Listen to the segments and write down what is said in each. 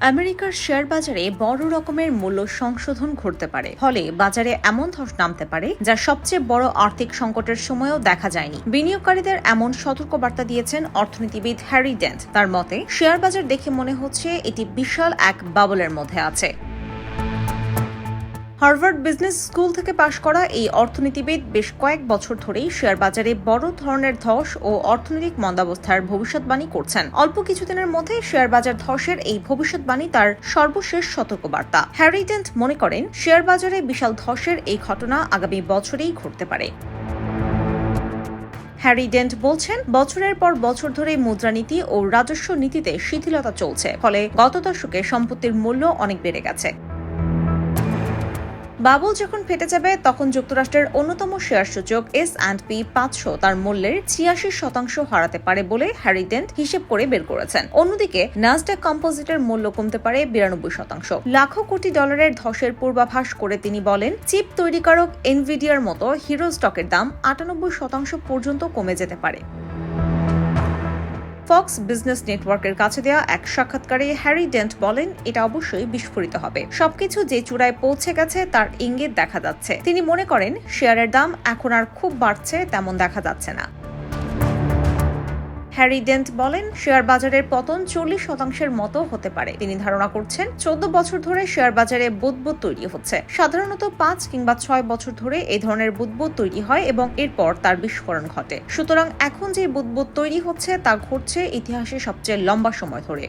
আমেরিকার শেয়ার বাজারে বড় রকমের মূল্য সংশোধন ঘটতে পারে। ফলে বাজারে এমন ধস নামতে পারে, যা সবচেয়ে বড় আর্থিক সংকটের সময়ও দেখা যায়নি। বিনিয়োগকারীদের এমন সতর্কবার্তা দিয়েছেন অর্থনীতিবিদ হ্যারি ডেন্ট তার মতে, শেয়ার বাজার দেখে মনে হচ্ছে এটি বিশাল এক বাবলের মধ্যে আছে। হার্ভার্ড বিজনেস স্কুল থেকে পাশ করা এই অর্থনীতিবিদ বেশ কয়েক বছর ধরেই শেয়ার বাজারে বড় ধরনের ধস ও অর্থনৈতিক মন্দাবস্থার ভবিষ্যৎবাণী করছেন। অল্প কিছুদিনের মধ্যে শেয়ার বাজার ধসের এই ভবিষ্যৎবাণী তার সর্বশেষ সতর্কবার্তা। হ্যারিডেন্ট মনে করেন, শেয়ার বাজারে বিশাল ধসের এই ঘটনা আগামী বছরেই ঘটতে পারে। হ্যারি ডেন্ট বলছেন, বছরের পর বছর ধরে মুদ্রানীতি ও রাজস্ব নীতিতে শিথিলতা চলছে, ফলে গত দশকে সম্পত্তির মূল্য অনেক বেড়ে গেছে। বাবুল যখন ফেটে যাবে, তখন যুক্তরাষ্ট্রের অন্যতম শেয়ার সূচক এস অ্যান্ড পি পাঁচশো তার মূল্যের ছিয়াশি শতাংশ হারাতে পারে বলে হ্যারিডেন্ট হিসেব করে বের করেছেন। অন্যদিকে নাসডাক কম্পোজিটের মূল্য কমতে পারে বিরানব্বই শতাংশ। লাখো কোটি ডলারের ধসের পূর্বাভাস করে তিনি বলেন, চিপ তৈরিকারক এনভিডিয়ার মতো হিরো স্টকের দাম আটানব্বই শতাংশ পর্যন্ত কমে যেতে পারে। ফক্স বিজনেস নেটওয়ার্কের কাছে দেওয়া এক সাক্ষাৎকারে হ্যারি ডেন্ট বলেন, এটা অবশ্যই বিস্ফোরিত হবে। সবকিছু যে চূড়ায় পৌঁছে গেছে তার ইঙ্গিত দেখা যাচ্ছে। তিনি মনে করেন, শেয়ারের দাম এখন আর খুব বাড়ছে, তেমন দেখা যাচ্ছে না। হ্যারি ডেন্ট বলেন শেয়ার বাজারের পতন চল্লিশ শতাংশের মতো হতে পারে। তিনি ধারণা করছেন, চোদ্দ বছর ধরে শেয়ার বাজারে বুদবুদ তৈরি হচ্ছে। সাধারণত পাঁচ কিংবা ছয় বছর ধরে এই ধরনের বুদবুদ তৈরি হয় এবং এরপর তার বিস্ফোরণ ঘটে। সুতরাং এখন যে বুদবুদ তৈরি হচ্ছে তা ঘটছে ইতিহাসে সবচেয়ে লম্বা সময় ধরে।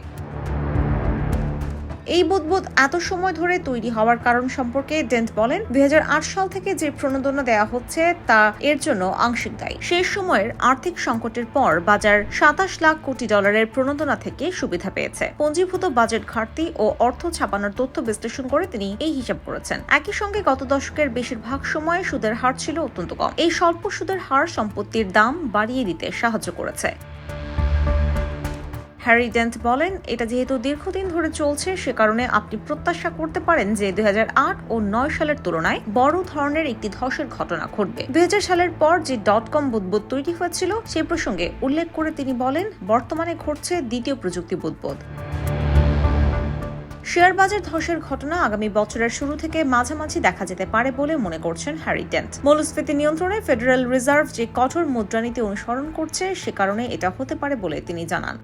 এই বুদবুদ এত সময় ধরে তৈরি হওয়ার কারণ সম্পর্কে ডেন্ট বলেন, দুই হাজার আট সাল থেকে যে প্রণোদনা দেওয়া হচ্ছে তা এর জন্য আংশিক দায়ী। শেষ সময়ের আর্থিক সংকটের পর বাজার সাতাশ লাখ কোটি ডলারের প্রণোদনা থেকে সুবিধা পেয়েছে। পঞ্জীভূত বাজেট ঘাটতি ও অর্থ ছাপানোর তথ্য বিশ্লেষণ করে তিনি এই হিসাব করেছেন। একই সঙ্গে গত দশকের বেশিরভাগ সময়ে সুদের হার ছিল অত্যন্ত কম। এই স্বল্প সুদের হার সম্পত্তির দাম বাড়িয়ে দিতে সাহায্য করেছে। হ্যারি ডেন্ট বলেন, এটা যেহেতু দীর্ঘদিন ধরে চলছে, সে কারণে আপনি প্রত্যাশা করতে পারেন যে দুই হাজার আট ও নয় সালের তুলনায় বড় ধরনের একটি ধসের ঘটনা ঘটবে। দুই হাজার সালের পর যে ডট কম বুদবুদ তৈরি হয়েছিল সেই প্রসঙ্গে উল্লেখ করে তিনি বলেন, বর্তমানে ঘটছে দ্বিতীয় প্রযুক্তি বুদবুদ। শেয়ার বাজার ধসের ঘটনা আগামী বছরের শুরু থেকে মাঝামাঝি দেখা যেতে পারে বলে মনে করছেন হ্যারি ডেন্ট। মূল্যস্ফীতি নিয়ন্ত্রণে ফেডারেল রিজার্ভ যে কঠোর মুদ্রানীতি অনুসরণ করছে, সে কারণে এটা হতে পারে বলে তিনি জানান।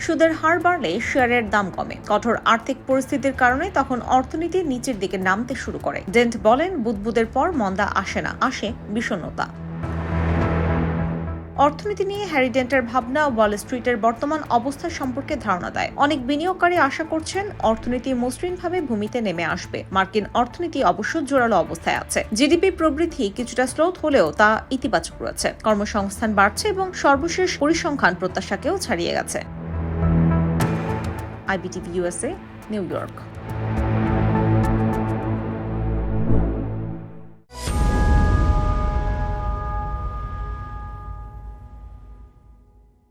সুদের হার বাড়লে শেয়ারের দাম কমে। কঠোর আর্থিক পরিস্থিতির কারণে তখন অর্থনীতি নিচের দিকে নামতে শুরু করে। ডেন্ট বলেন, বুদবুদের পর মন্দা আসে না, আসে বিষণ্ণতা। অর্থনীতি নিয়ে হ্যারি ডেন্টের ভাবনা ওয়াল স্ট্রিটের বর্তমান অবস্থা সম্পর্কে ধারণা দেয়। অনেক বিনিয়োগকারী আশা করছেন, অর্থনীতি মসৃণভাবে ভূমিতে নেমে আসবে। মার্কিন অর্থনীতি অবশ্য জোরালো অবস্থায় আছে। জিডিপি প্রবৃদ্ধি কিছুটা স্লোথ হলেও তা ইতিবাচক রয়েছে। কর্মসংস্থান বাড়ছে এবং সর্বশেষ পরিসংখ্যান প্রত্যাশাকেও ছাড়িয়ে গেছে। IBTV USA, New York.